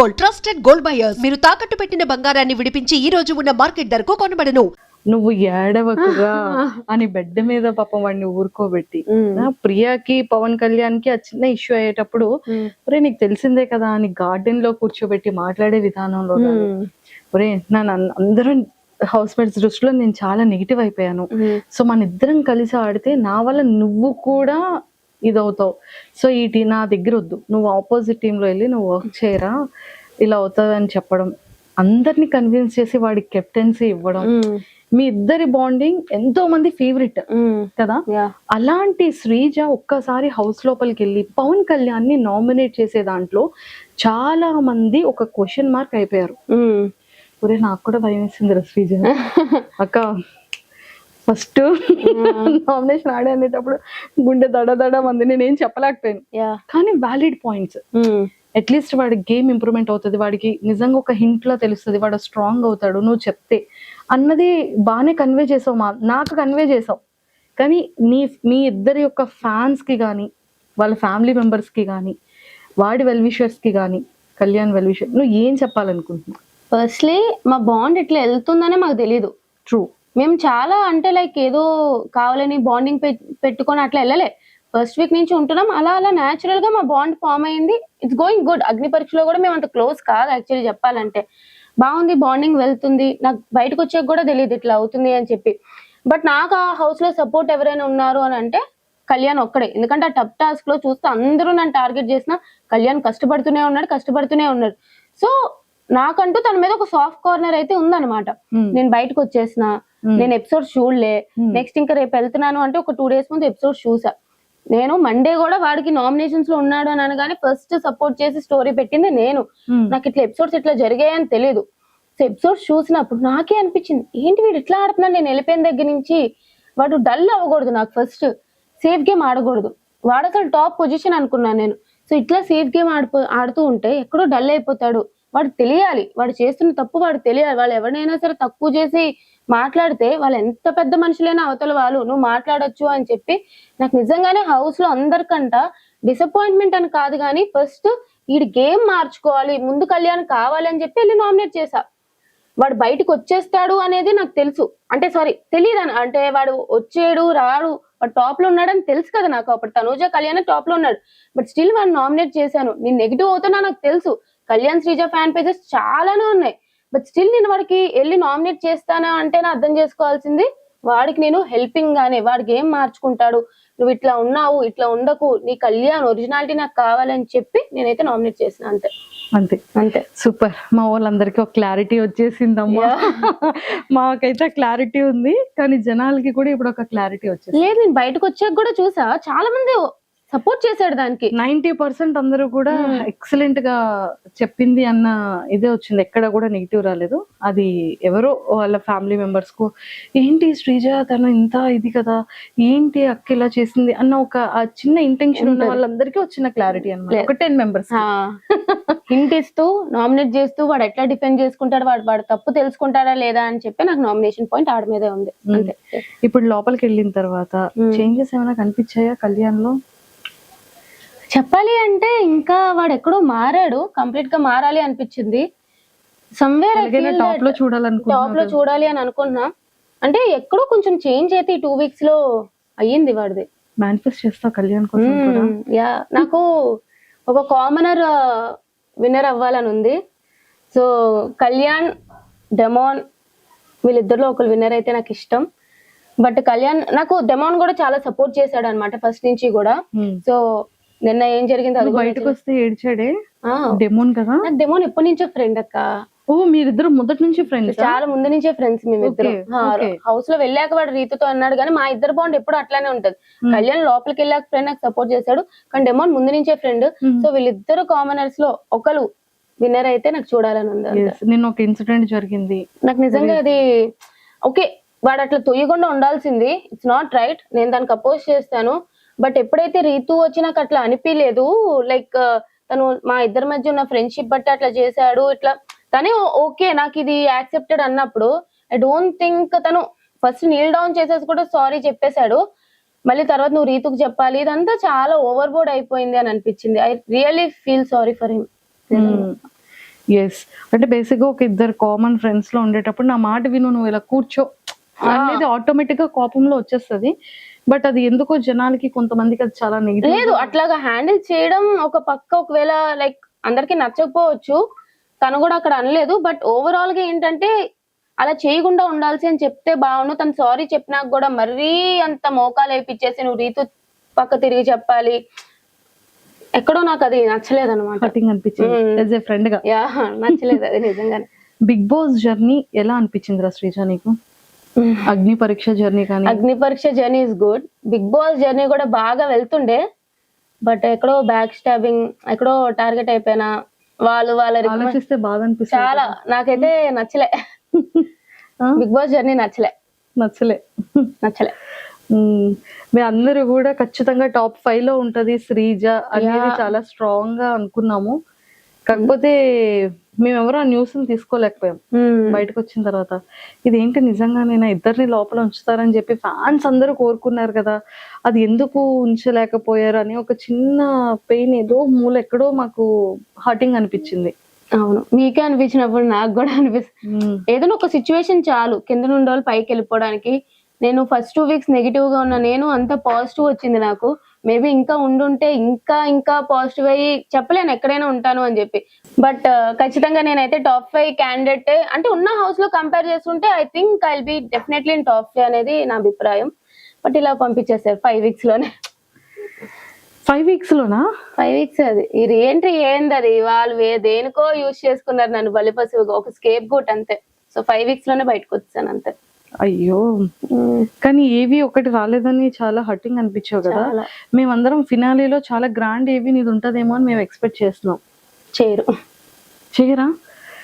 Gold trusted gold buyers. మీరు తాకట్టు పెట్టిన బంగారాన్ని విడిపించి ఈ రోజు ఉన్న మార్కెట్ ధరకు కొనబడను. నువ్వు ఏడవకుగా అని బెడ్ మీద పాపం వాడిని ఊరుకోబెట్టి. ప్రియాకి పవన్ కళ్యాణ్కి ఆ చిన్న ఇష్యూ అయ్యేటప్పుడు ఒరే నీకు తెలిసిందే కదా అని గార్డెన్లో కూర్చోబెట్టి మాట్లాడే విధానంలో ఒరే నన్ను అందరూ హౌస్ మేట్స్ దృష్టిలో నేను చాలా నెగిటివ్ అయిపోయాను. సో మన ఇద్దరం కలిసి ఆడితే నా వల్ల నువ్వు కూడా ఇదవుతావు. సో ఈ టీ నా దగ్గర వద్దు. నువ్వు ఆపోజిట్ టీంలో వెళ్ళి నువ్వు వర్క్ చేయరా? ఇలా అవుతుంది అని చెప్పడం. అందరిని కన్విన్స్ చేసి వాడికి కెప్టెన్సీ ఇవ్వడం. మీ ఇద్దరి బాండింగ్ ఎంతో మంది ఫేవరెట్ కదా? అలాంటి శ్రీజ ఒక్కసారి హౌస్ లోపలికి వెళ్ళి పవన్ కళ్యాణ్ని నామినేట్ చేసే దాంట్లో చాలా మంది ఒక క్వశ్చన్ మార్క్ అయిపోయారు. ఒరే నాకు కూడా భయం వేసింది శ్రీజ. అక్క ఫస్ట్ నామినేషన్ ఆడే అనేటప్పుడు గుండె దడ దడ మంది. నేనేం చెప్పలేకపోయాను. కానీ వ్యాలిడ్ పాయింట్స్ అట్లీస్ట్ వాడి గేమ్ ఇంప్రూవ్మెంట్ అవుతుంది. వాడికి నిజంగా ఒక హింట్లో తెలుస్తుంది. వాడు స్ట్రాంగ్ అవుతాడు. నువ్వు చెప్తే. అన్నది బాగానే కన్వే చేసావు మా నాకు కన్వే చేసావు. కానీ నీ మీ ఇద్దరి యొక్క ఫ్యాన్స్కి కానీ వాళ్ళ ఫ్యామిలీ మెంబర్స్కి కానీ వాడి వెల్ విషర్స్కి కానీ కళ్యాణ్ వెల్ విషర్ నువ్వు ఏం చెప్పాలనుకుంటున్నావు? ఫస్ట్లీ మా బాండ్ ఇట్లా వెళ్తుందనే మాకు తెలీదు. ట్రూ మేము చాలా అంటే లైక్ ఏదో కావాలని బాండింగ్ పెట్టుకొని అట్లా వెళ్ళలే. ఫస్ట్ వీక్ నుంచి ఉంటున్నాం. అలా అలా న్యాచురల్గా మా బాండ్ ఫామ్ అయింది. ఇట్స్ గోయింగ్ గుడ్ అగ్ని పరీక్షలో కూడా మేము అంత క్లోజ్ కాదు యాక్చువల్లీ చెప్పాలంటే. బాగుంది బాండింగ్ వెళ్తుంది. నాకు బయటకు వచ్చాక కూడా తెలియదు ఇట్లా అవుతుంది అని చెప్పి. బట్ నాకు ఆ హౌస్లో సపోర్ట్ ఎవరైనా ఉన్నారు అని అంటే కళ్యాణ్ ఒక్కడే. ఎందుకంటే ఆ టప్ టాస్క్లో చూస్తే అందరూ నన్ను టార్గెట్ చేసిన కళ్యాణ్ కష్టపడుతూనే ఉన్నాడు కష్టపడుతూనే ఉన్నాడు. సో నాకంటూ తన మీద ఒక సాఫ్ట్ కార్నర్ అయితే ఉందన్నమాట. నేను బయటకు వచ్చేసిన నేను ఎపిసోడ్ చూడలే. నెక్స్ట్ ఇంకా రేపు వెళ్తున్నాను అంటే ఒక టూ డేస్ ముందు ఎపిసోడ్ చూసా. నేను మండే కూడా వాడికి నామినేషన్స్లో ఉన్నాడు అని అనగానే ఫస్ట్ సపోర్ట్ చేసి స్టోరీ పెట్టింది నేను. నాకు ఇట్లా ఎపిసోడ్స్ ఇట్లా జరిగాయని తెలియదు సో ఎపిసోడ్స్ చూసినప్పుడు నాకే అనిపించింది. ఏంటి వీడు ఇట్లా ఆడుతున్నాడు? నేను వెళ్ళిపోయిన దగ్గర నుంచి వాడు డల్ అవ్వకూడదు నాకు ఫస్ట్ సేఫ్ గేమ్ ఆడకూడదు. వాడు అసలు టాప్ పొజిషన్ అనుకున్నాను నేను. సో ఇట్లా సేఫ్ గేమ్ ఆడిపో ఆడుతూ ఉంటే ఎక్కడో డల్ అయిపోతాడు. వాడు తెలియాలి. వాడు చేస్తున్న తప్పు వాడు తెలియాలి. వాళ్ళు ఎవరినైనా సరే తక్కువ చేసి మాట్లాడితే వాళ్ళు ఎంత పెద్ద మనుషులైనా అవతల వాళ్ళు నువ్వు మాట్లాడొచ్చు అని చెప్పి నాకు నిజంగానే హౌస్లో అందరికంట డిసప్పాయింట్మెంట్ అని కాదు కానీ ఫస్ట్ వీడి గేమ్ మార్చుకోవాలి ముందు కళ్యాణ్ కావాలి అని చెప్పి వెళ్ళి నామినేట్ చేశా. వాడు బయటకు వచ్చేస్తాడు అనేది నాకు తెలుసు. అంటే సారీ తెలియదు అంటే వాడు వచ్చేడు రాడు వాడు టాప్లో ఉన్నాడని తెలుసు కదా నాకు అప్పుడు. తనూజ కళ్యాణ్ టాప్లో ఉన్నాడు. బట్ స్టిల్ వాడిని నామినేట్ చేశాను. నేను నెగిటివ్ అవుతున్నా నాకు తెలుసు. కళ్యాణ్ శ్రీజ ఫ్యాన్ పేజెస్ చాలానే ఉన్నాయి. బట్ స్టిల్ నేను వాడికి వెళ్ళి నామినేట్ చేస్తానా అంటే నా అర్థం చేసుకోవాల్సింది వాడికి నేను హెల్పింగ్ గానే వాడి గేమ్ మార్చుకుంటాడు? నువ్వు ఇట్లా ఉన్నావు ఇట్లా ఉండకు నీ కళ్యాణ్ ఒరిజినాలిటీ నాకు కావాలని చెప్పి నేనైతే నామినేట్ చేసిన అంతే. అంతే. అంతే. సూపర్ మా వాళ్ళందరికీ ఒక క్లారిటీ వచ్చేసిందమ్మా. మాకైతే క్లారిటీ ఉంది కానీ జనాలకి కూడా ఇప్పుడు ఒక క్లారిటీ వచ్చేసింది. లేదు నేను బయటకు వచ్చాక కూడా చూసా. చాలా మంది సపోర్ట్ చేశాడు దానికి. నైన్టీ పర్సెంట్ అందరూ కూడా ఎక్సలెంట్గా చెప్పింది అన్న ఇదే వచ్చింది. ఎక్కడ కూడా నెగిటివ్ రాలేదు. అది ఎవరో వాళ్ళ ఫ్యామిలీ మెంబర్స్కు ఏంటి శ్రీజ తను ఇంత ఇది కదా ఏంటి అక్క ఇలా చేసింది? అన్న ఒక ఆ చిన్న ఇంటెన్షన్ ఉన్న వాళ్ళందరికీ వచ్చిన క్లారిటీ అన్నమాట. ఒక టెన్ మెంబర్స్ హింట్ ఇస్తూ నామినేట్ చేస్తూ వాడు ఎట్లా డిఫెండ్ చేసుకుంటాడు వాడు వాడు తప్పు తెలుసుకుంటాడా లేదా అని చెప్పి నాకు నామినేషన్ పాయింట్ ఆడ మీదే ఉంది. అంతే. ఇప్పుడు లోపలికి వెళ్ళిన తర్వాత చేంజెస్ ఏమైనా కనిపించాయా కళ్యాణ్లో చెప్పాలి అంటే ఇంకా వాడు ఎక్కడో మారాడు. కంప్లీట్గా మారాలి అనిపించింది. సమ్వేర్ టాప్లో టాప్లో చూడాలి అని అనుకున్నా అంటే ఎక్కడో కొంచెం చేంజ్ అయితే ఈ టూ వీక్స్లో అయ్యింది వాడిది. మేనిఫెస్ట్ చేస్తా కళ్యాణ్ కోసం యా నాకు ఒక కామనర్ విన్నర్ అవ్వాలని ఉంది. సో కళ్యాణ్ డెమోన్ వీళ్ళిద్దరిలో ఒకరు విన్నర్ అయితే నాకు ఇష్టం. బట్ కళ్యాణ్ నాకు డెమోన్ కూడా చాలా సపోర్ట్ చేశాడు అనమాట ఫస్ట్ నుంచి కూడా. Hmm. సో నిన్న ఏం జరిగిందో అది బయటకు వస్తే ఏడ్చాడే? డెమోన్ కదా? డెమోన్ ఎప్పటి నుంచో ఫ్రెండ్ అక్క. ఓ మీరిద్దరు మొదటి నుంచి ఫ్రెండ్స్ చాలా ముందు నుంచే ఫ్రెండ్స్ మేమిద్దరం. హౌస్లో వెళ్ళాక వాడు రీతితో అన్నాడు కానీ మా ఇద్దరు బాండ్ ఎప్పుడు అట్లానే ఉంటది. కళ్యాణ్ లోపలికి వెళ్ళాక ఫ్రెండ్ నాకు సపోర్ట్ చేశాడు. కానీ డెమోన్ ముందు నుంచే ఫ్రెండ్ సో వీళ్ళిద్దరు కామనర్స్లో ఒకరు విన్నర్ అయితే నాకు చూడాలని ఉంది. నిన్న ఒక ఇన్సిడెంట్ జరిగింది. నాకు నిజంగా అది ఓకే వాడు అట్లా తొయ్యకుండా ఉండాల్సింది. ఇట్స్ నాట్ రైట్ నేను దానికి అపోజ్ చేస్తాను. బట్ ఎప్పుడైతే రీతు వచ్చి నాకు అట్లా అనిపించలేదు లైక్ తను మా ఇద్దరి మధ్య ఉన్న ఫ్రెండ్షిప్ బట్టి అట్లా చేశాడు ఇట్లా. తనే ఓకే నాకు ఇది యాక్సెప్టెడ్ అన్నప్పుడు ఐ డోంట్ థింక్ తను ఫస్ట్ నీల్ డౌన్ చేసేసి కూడా సారీ చెప్పేశాడు. మళ్ళీ తర్వాత నువ్వు రీతుకు చెప్పాలి ఇదంతా చాలా ఓవర్ బోర్డ్ అయిపోయింది అని అనిపించింది. I really feel sorry for him. Hmm. Yes అంటే బేసిక్గా ఒక ఇద్దరు కామన్ ఫ్రెండ్స్లో ఉండేటప్పుడు నా మాట విను నువ్వు ఇలా కూర్చో. అనేది ఆటోమేటిక్గా కోపంలో వచ్చేస్తది. బట్ అది ఎందుకో జనాలకి కొంతమందికి అది చాలా నెగిటివ్ లేదు అట్లాగా హ్యాండిల్ చేయడం ఒక పక్క ఒకవేళ లైక్ అందరికి నచ్చకపోవచ్చు. తను కూడా అక్కడ అనలేదు. బట్ ఓవరాల్గా ఏంటంటే అలా చేయకుండా ఉండాల్సి అని చెప్తే బాగుండు. తను సారీ చెప్పినాక కూడా మరీ అంత మోకాలు వేపిచ్చేసి నువ్వు రీతు పక్క తిరిగి చెప్పాలి. ఎక్కడో నాకు అది నచ్చలేదు అనమాట కటింగ్ అనిపించింది ఫ్రెండ్గా. యా నచ్చలేదు అది నిజంగానే. బిగ్ బాస్ జర్నీ ఎలా అనిపించింది రా శ్రీజ నీకు? అగ్ని పరీక్ష జర్నీ కానీ? అగ్ని పరీక్ష journey is good Bigg Boss journey కూడా బాగా వెళ్తుండే. బట్ ఎక్కడో బ్యాక్ స్టాబింగ్ ఎక్కడో టార్గెట్ అయిపోయినా వాళ్ళు వాళ్ళ ఆలోచిస్తే బాధ అనిపిస్తుంది చాలా. నాకైతే నచ్చలే. ఆ? బిగ్ బాస్ జర్నీ నచ్చలే. నచ్చలే. నచ్చలే. మ్మ్. మీ అందరూ కూడా ఖచ్చితంగా టాప్ ఫైవ్లో ఉంటది శ్రీజ అనేది. చాలా స్ట్రాంగ్గా అనుకున్నాము. కాకపోతే మేమెవరూ ఆ న్యూస్ తీసుకోలేకపోయాం. బయటకు వచ్చిన తర్వాత. ఇదేంటి నిజంగానేనా ఇద్దరిని లోపల ఉంచుతారని చెప్పి ఫ్యాన్స్ అందరూ కోరుకున్నారు కదా. అది ఎందుకు ఉంచలేకపోయారు అని ఒక చిన్న పెయిన్ ఏదో మూల ఎక్కడో మాకు హర్టింగ్ అనిపించింది. అవును. మీకే అనిపించినప్పుడు నాకు కూడా అనిపిస్తుంది. ఏదైనా ఒక సిచ్యువేషన్ చాలు. కింద నుండి వాళ్ళు పైకి వెళ్ళిపోవడానికి. నేను ఫస్ట్ టూ వీక్స్ నెగిటివ్గా ఉన్నా. నేను అంత పాజిటివ్ వచ్చింది నాకు. మేబీ ఇంకా ఉండుంటే ఇంకా ఇంకా పాజిటివ్ అయ్యి చెప్పలేను ఎక్కడైనా ఉంటాను అని చెప్పి. బట్ ఖచ్చితంగా నేనైతే టాప్ ఫైవ్ క్యాండిడేట్ అంటే ఉన్న హౌస్లో కంపేర్ చేసుకుంటే I think I be definitely in top five అనేది నా అభిప్రాయం. బట్ ఇలా పంపించేసారు ఫైవ్ వీక్స్లోనే. ఫైవ్ వీక్స్ లోనా? ఫైవ్ వీక్స్ అది. ఈ రీఎంట్రీ ఏంది అది? వాళ్ళు దేనికో యూజ్ చేసుకున్నారు నన్ను బలిపశువుగా. ఒక స్కేప్ గూట్ అంతే. సో ఫైవ్ వీక్స్లోనే బయటకు వచ్చాను అంతే. అయ్యో. కానీ ఏవి ఒకటి రాలేదని చాలా హర్టింగ్ అనిపించావు కదా. మేమందరం ఫినాలీలో చాలా గ్రాండ్ ఏవి నీది ఉంటదేమో అని మేము ఎక్స్పెక్ట్ చేస్తున్నాం. చేయరు. చేయరా